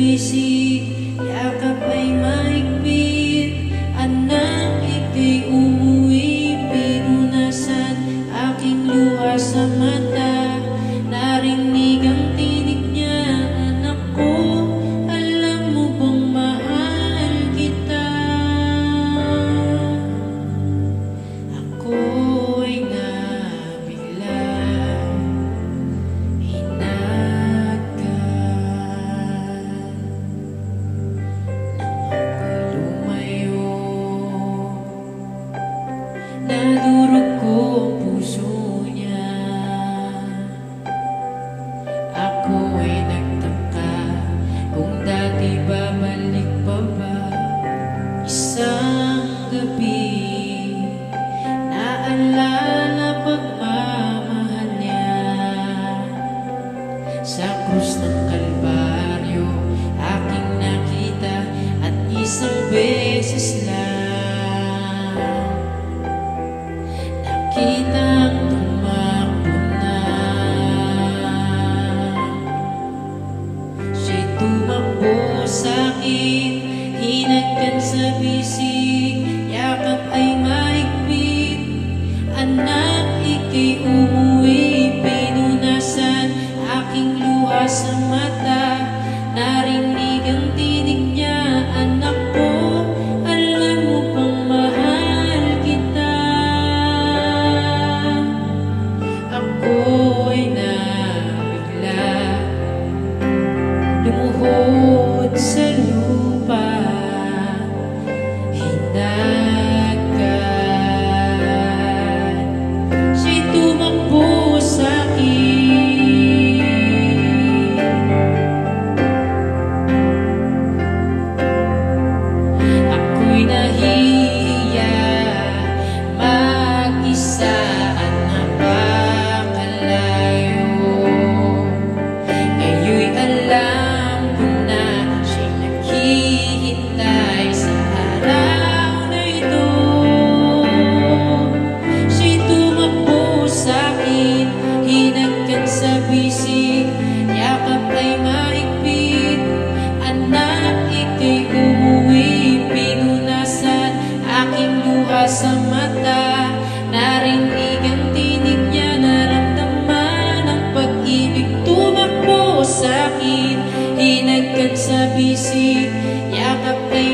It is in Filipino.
Hinagkan sa ako'y umuwi Pinunasan aking luha sa mata. Narinig ang tiyan mata Narinig ang tinig niya Naramdaman ang pag-ibig. Tumakbo sa akin Hinagkat sa bisig Yakap kay